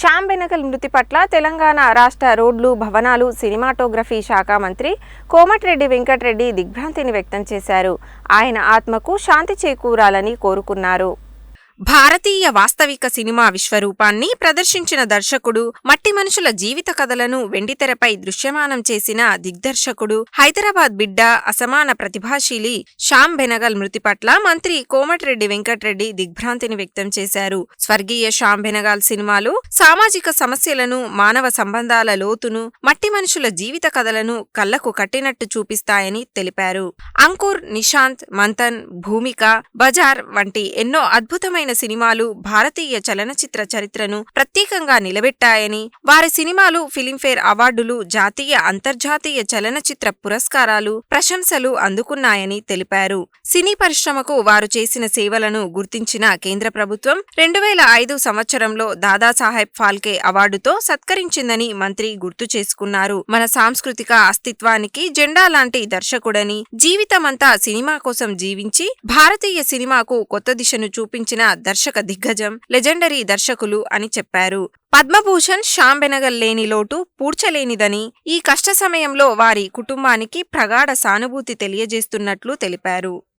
శ్యామ్ బెనకల్ మృతి పట్ల తెలంగాణ రాష్ట్ర రోడ్లు భవనాలు సినిమాటోగ్రఫీ శాఖ మంత్రి కోమటిరెడ్డి వెంకటరెడ్డి దిగ్భ్రాంతిని వ్యక్తం చేశారు. ఆయన ఆత్మకు శాంతి చేకూరాలని కోరుకున్నారు. భారతీయ వాస్తవిక సినిమా విశ్వరూపాన్ని ప్రదర్శించిన దర్శకుడు మట్టి మనుషుల జీవిత కథలను వెండితెరపై దృశ్యమానం చేసిన దిగ్దర్శకుడు హైదరాబాద్ బిడ్డ అసమాన ప్రతిభాశీలి శ్యామ్ బెనగల్ మృతి పట్ల మంత్రి కోమటిరెడ్డి వెంకటరెడ్డి దిగ్భ్రాంతిని వ్యక్తం చేశారు. స్వర్గీయ శ్యామ్ బెనగాల్ సినిమాలు సామాజిక సమస్యలను మానవ సంబంధాల లోతును మట్టి మనుషుల జీవిత కథలను కళ్ళకు కట్టినట్టు చూపిస్తాయని తెలిపారు. అంకుర్ నిశాంత్ మంథన్ భూమిక బజార్ వంటి ఎన్నో అద్భుతమైన సినిమాలు భారతీయ చలనచిత్ర చరిత్రను ప్రత్యేకంగా నిలబెట్టాయని వారి సినిమాలు ఫిలింఫేర్ అవార్డులు జాతీయ అంతర్జాతీయ చలనచిత్ర పురస్కారాలు ప్రశంసలు అందుకున్నాయని తెలిపారు. సినీ పరిశ్రమకు వారు చేసిన సేవలను గుర్తించిన కేంద్ర ప్రభుత్వం రెండు వేల ఐదు సంవత్సరంలో దాదాసాహెబ్ ఫాల్కే అవార్డుతో సత్కరించిందని మంత్రి గుర్తు చేసుకున్నారు. మన సాంస్కృతిక అస్తిత్వానికి జెండా లాంటి దర్శకుడని జీవితమంతా సినిమా కోసం జీవించి భారతీయ సినిమాకు కొత్త దిశను చూపించిన దర్శక దిగ్గజం లెజెండరీ దర్శకులు అని చెప్పారు. పద్మభూషణ్ శ్యామ్ బెనగల్ లేని లోటు పూడ్చలేనిదని ఈ కష్ట సమయంలో వారి కుటుంబానికి ప్రగాఢ సానుభూతి తెలియజేస్తున్నట్లు తెలిపారు.